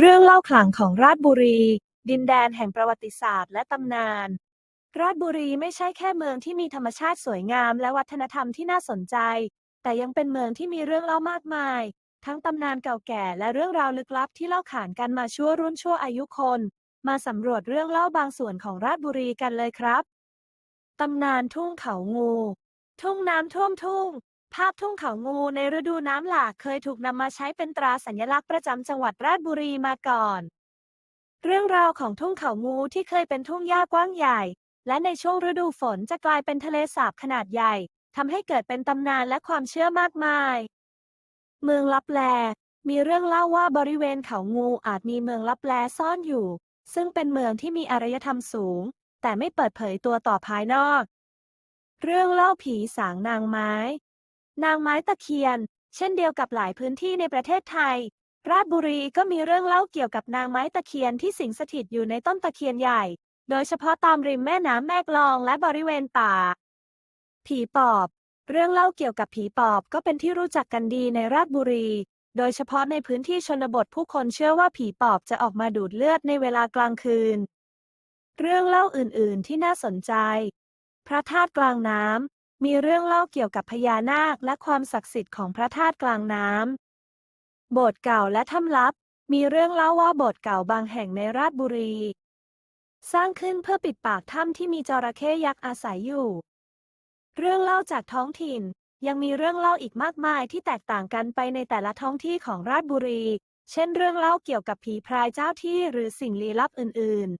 เรื่องเล่าขลังของราชบุรี ดินแดนแห่งประวัติศาสตร์และตำนาน ราชบุรีไม่ใช่แค่เมืองที่มีธรรมชาติสวยงามและวัฒนธรรมที่น่าสนใจ แต่ยังเป็นเมืองที่มีเรื่องเล่ามากมาย ทั้งตำนานเก่าแก่และเรื่องราวลึกลับที่เล่าขานกันมาชั่วรุ่นชั่วอายุคน มาสำรวจเรื่องเล่าบางส่วนของราชบุรีกันเลยครับ ตำนานทุ่งเขางู ทุ่งน้ำท่วมทุ่ง ภาพทุ่งเขางูในฤดูน้ำหลากเคยถูกนำมาใช้เป็นตราสัญลักษณ์ประจำจังหวัดราชบุรีมาก่อน เรื่องราวของทุ่งเขางูที่เคยเป็นทุ่งหญ้ากว้างใหญ่ และในช่วงฤดูฝนจะกลายเป็นทะเลสาบขนาดใหญ่ทำให้เกิดเป็นตำนานและความเชื่อมากมาย เมืองลับแล มีเรื่องเล่าว่าบริเวณเขางูอาจมีเมืองลับแลซ่อนอยู่ ซึ่งเป็นเมืองที่มีอารยธรรมสูง แต่ไม่เปิดเผยตัวต่อภายนอก เรื่องเล่าผีสางนางไม้ นางไม้ตะเคียน เช่นเดียวกับหลายพื้นที่ในประเทศไทย ราชบุรีก็มีเรื่องเล่าเกี่ยวกับนางไม้ตะเคียนที่สิงสถิตอยู่ในต้นตะเคียนใหญ่ โดยเฉพาะตามริมแม่น้ำแม่กลองและบริเวณป่า ผีปอบ เรื่องเล่าเกี่ยวกับผีปอบก็เป็นที่รู้จักกันดีในราชบุรี โดยเฉพาะในพื้นที่ชนบทผู้คนเชื่อว่าผีปอบจะออกมาดูดเลือดในเวลากลางคืน เรื่องเล่าอื่น ๆ ที่น่าสนใจ พระธาตุกลางน้ำ มีเรื่องเล่าเกี่ยวกับพญานาคและความศักดิ์สิทธิ์ของพระธาตุกลางน้ำ โบสถ์เก่าและถ้ำลับ มีเรื่องเล่าว่าโบสถ์เก่าบางแห่งในราชบุรี สร้างขึ้นเพื่อปิดปากถ้ำที่มีจระเข้ยักษ์อาศัยอยู่ เรื่องเล่าจากท้องถิ่น ยังมีเรื่องเล่าอีกมากมายที่แตกต่างกันไปในแต่ละท้องที่ของราชบุรี เช่น เรื่องเล่าเกี่ยวกับผีพรายเจ้าที่หรือสิ่งลี้ลับอื่น